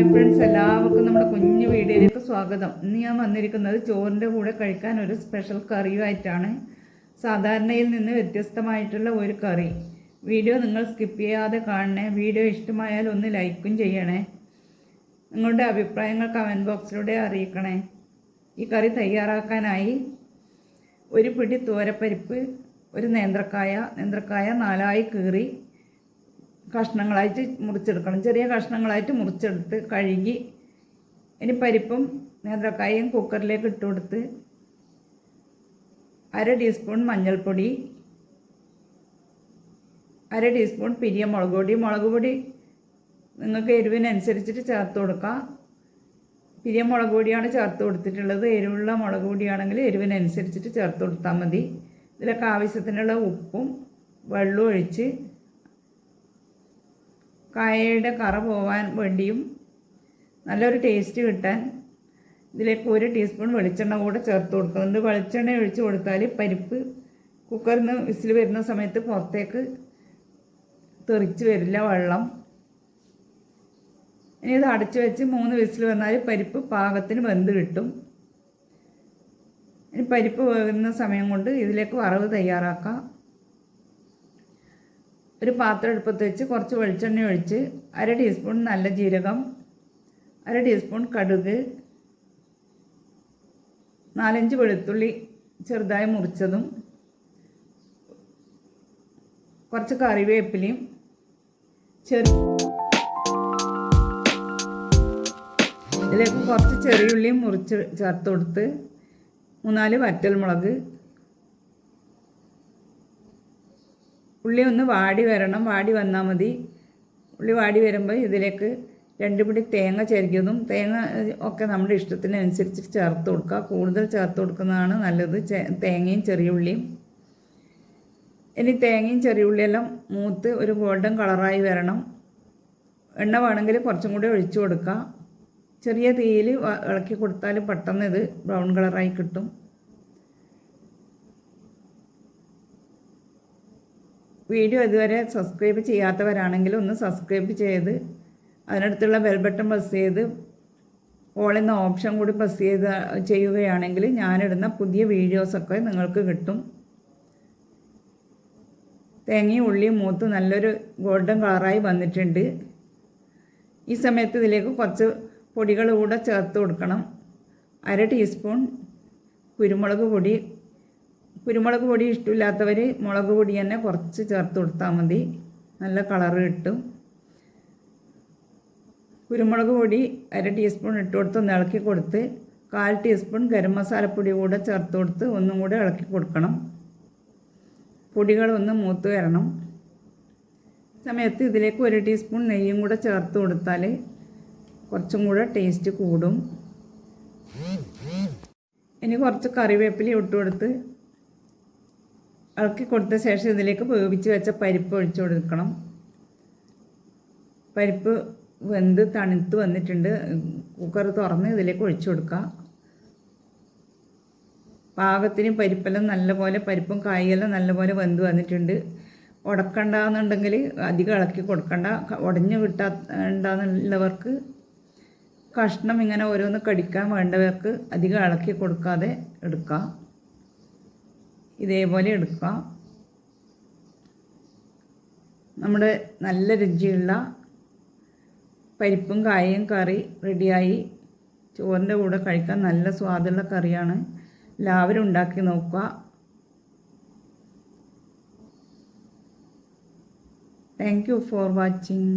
Hi friends എല്ലാവർക്കും നമ്മുടെ കുഞ്ഞു വീഡിയോയിലേക്ക് സ്വാഗതം. ഇന്ന് ഞാൻ വന്നിരിക്കുന്നത് ചോറിന്റെ കൂടെ കഴിക്കാൻ ഒരു സ്പെഷ്യൽ കറിയുമായിട്ടാണ്. സാധാരണയിൽ നിന്ന് വ്യത്യസ്തമായിട്ടുള്ള ഒരു കറി. വീഡിയോ നിങ്ങൾ സ്കിപ്പ് ചെയ്യാതെ കാണണേ. വീഡിയോ ഇഷ്ടമായാൽ ഒന്ന് ലൈക്കും ചെയ്യണേ. നിങ്ങളുടെ അഭിപ്രായങ്ങൾ കമന്റ് ബോക്സിലൂടെ അറിയിക്കണേ. ഈ കറി തയ്യാറാക്കാനായി ഒരു പിടി തോരപ്പരിപ്പ് ഒരു നേന്ത്രക്കായ നേന്ത്രക്കായ നാലായി കീറി. കഷ്ണങ്ങളായിട്ട് മുറിച്ചെടുക്കണം. ചെറിയ കഷ്ണങ്ങളായിട്ട് മുറിച്ചെടുത്ത് കഴുകി ഇനി പരിപ്പും നേന്ത്രക്കായും കുക്കറിലേക്ക് ഇട്ട് കൊടുത്ത് അര ടീസ്പൂൺ മഞ്ഞൾപ്പൊടി അര ടീസ്പൂൺ പിരിയ മുളക് പൊടി. മുളക് പൊടി നിങ്ങൾക്ക് എരിവിനനുസരിച്ചിട്ട് ചേർത്ത് കൊടുക്കാം. പിരിയ മുളക് പൊടിയാണ് ചേർത്ത് കൊടുത്തിട്ടുള്ളത്. എരിവുള്ള മുളക് പൊടിയാണെങ്കിൽ എരിവിനനുസരിച്ചിട്ട് ചേർത്ത് കൊടുത്താൽ മതി. ഇതിലൊക്കെ ആവശ്യത്തിനുള്ള ഉപ്പും വെള്ളവും ഒഴിച്ച് കായയുടെ കറ പോവാൻ വേണ്ടിയും നല്ലൊരു ടേസ്റ്റ് കിട്ടാൻ ഇതിലേക്ക് ഒരു ടീസ്പൂൺ വെളിച്ചെണ്ണ കൂടെ ചേർത്ത് കൊടുക്കുന്നുണ്ട് വെളിച്ചെണ്ണ ഒഴിച്ച് കൊടുത്താൽ പരിപ്പ് കുക്കറിൽ നിന്ന് വിസിൽ വരുന്ന സമയത്ത് പുറത്തേക്ക് തെറിച്ച് വരില്ല വെള്ളം. ഇനി ഇത് അടച്ചു വെച്ച് മൂന്ന് വിസിൽ വന്നാൽ പരിപ്പ് പാകത്തിന് വെന്ത് കിട്ടും. ഇനി പരിപ്പ് വേകുന്ന സമയം കൊണ്ട് ഇതിലേക്ക് വറവ് തയ്യാറാക്കാം. ഒരു പാത്രം എടുപ്പത്ത് വെച്ച് കുറച്ച് വെളിച്ചെണ്ണ ഒഴിച്ച് അര ടീസ്പൂൺ നല്ല ജീരകം അര ടീസ്പൂൺ കടുക് നാലഞ്ച് വെളുത്തുള്ളി ചെറുതായി മുറിച്ചതും കുറച്ച് കറിവേപ്പിലയും ചെറു ഇതിലേക്ക് കുറച്ച് ചെറിയുള്ളിയും മുറിച്ച് ചേർത്ത് കൊടുത്ത് മൂന്നാൽ വറ്റൽമുളക് ഉള്ളി ഒന്ന് വാടി വരണം. വാടി വന്നാൽ മതി. ഉള്ളി വാടി വരുമ്പോൾ ഇതിലേക്ക് രണ്ട് പിടി തേങ്ങ ചരിക്കുന്നതും തേങ്ങ ഒക്കെ നമ്മുടെ ഇഷ്ടത്തിനനുസരിച്ച് ചേർത്ത് കൊടുക്കുക. കൂടുതൽ ചേർത്ത് കൊടുക്കുന്നതാണ് നല്ലത്. തേങ്ങയും ചെറിയ ഉള്ളിയും. ഇനി തേങ്ങയും ചെറിയ ഉള്ളിയെല്ലാം മൂത്ത് ഒരു ഗോൾഡൻ കളറായി വരണം. എണ്ണ വേണമെങ്കിൽ കുറച്ചും കൂടി ഒഴിച്ചു കൊടുക്കുക. ചെറിയ തീയിൽ ഇളക്കി കൊടുത്താൽ പെട്ടെന്ന് ഇത് ബ്രൗൺ കളറായി കിട്ടും. വീഡിയോ ഇതുവരെ സബ്സ്ക്രൈബ് ചെയ്യാത്തവരാണെങ്കിൽ ഒന്ന് സബ്സ്ക്രൈബ് ചെയ്ത് അതിനടുത്തുള്ള ബെൽ ബട്ടൺ പ്രസ് ചെയ്ത് ഓൾ എന്ന ഓപ്ഷൻ കൂടി പ്രസ് ചെയ്ത് ചെയ്യുകയാണെങ്കിൽ ഞാനിടുന്ന പുതിയ വീഡിയോസൊക്കെ നിങ്ങൾക്ക് കിട്ടും. തേങ്ങയും ഉള്ളിയും മൂത്ത് നല്ലൊരു ഗോൾഡൻ കളറായി വന്നിട്ടുണ്ട്. ഈ സമയത്ത് ഇതിലേക്ക് കുറച്ച് പൊടികൾ കൂടെ ചേർത്ത് കൊടുക്കണം. അര ടീസ്പൂൺ കുരുമുളക് പൊടി കുരുമുളക് പൊടി ഇഷ്ടമില്ലാത്തവർ മുളക് പൊടി തന്നെ കുറച്ച് ചേർത്ത് കൊടുത്താൽ മതി. നല്ല കളറ് കിട്ടും. കുരുമുളക് പൊടി അര ടീസ്പൂൺ ഇട്ട് കൊടുത്ത് ഒന്ന് ഇളക്കി കൊടുത്ത് കാൽ ടീസ്പൂൺ ഗരം മസാലപ്പൊടി കൂടെ ചേർത്ത് കൊടുത്ത് ഒന്നും കൂടെ ഇളക്കി കൊടുക്കണം. പൊടികളൊന്ന് മൂത്ത് വരണം. സമയത്ത് ഇതിലേക്ക് ഒരു ടീസ്പൂൺ നെയ്യും കൂടെ ചേർത്ത് കൊടുത്താൽ കുറച്ചും കൂടെ ടേസ്റ്റ് കൂടും. ഇനി കുറച്ച് കറിവേപ്പില ഇട്ട് കൊടുത്ത് ഇളക്കി കൊടുത്ത ശേഷം ഇതിലേക്ക് വേവിച്ച് വെച്ച പരിപ്പ് ഒഴിച്ചു കൊടുക്കണം. പരിപ്പ് വെന്ത് തണുത്ത് വന്നിട്ടുണ്ട്. കുക്കർ തുറന്ന് ഇതിലേക്ക് ഒഴിച്ചു കൊടുക്കുക പാകത്തിന് പരിപ്പെല്ലാം നല്ലപോലെ പരിപ്പും കായെല്ലാം നല്ലപോലെ വെന്ത് വന്നിട്ടുണ്ട്. ഉടക്കണ്ടെന്നുണ്ടെങ്കിൽ അധികം ഇളക്കി കൊടുക്കണ്ട. ഉടഞ്ഞു കിട്ടാണ്ടെന്നുള്ളവർക്ക് കഷ്ണം ഇങ്ങനെ ഓരോന്ന് കടിക്കാൻ വേണ്ടവർക്ക് അധികം ഇളക്കി കൊടുക്കാതെ എടുക്കാം. ഇതേപോലെ എടുക്കുക നമ്മുടെ നല്ല രുചിയുള്ള പരിപ്പും കായയും കറി റെഡിയായി. ചോറിന്റെ കൂടെ കഴിക്കാൻ നല്ല സ്വാദുള്ള കറിയാണ്. എല്ലാവരും ഉണ്ടാക്കി നോക്കുക. Thank you for watching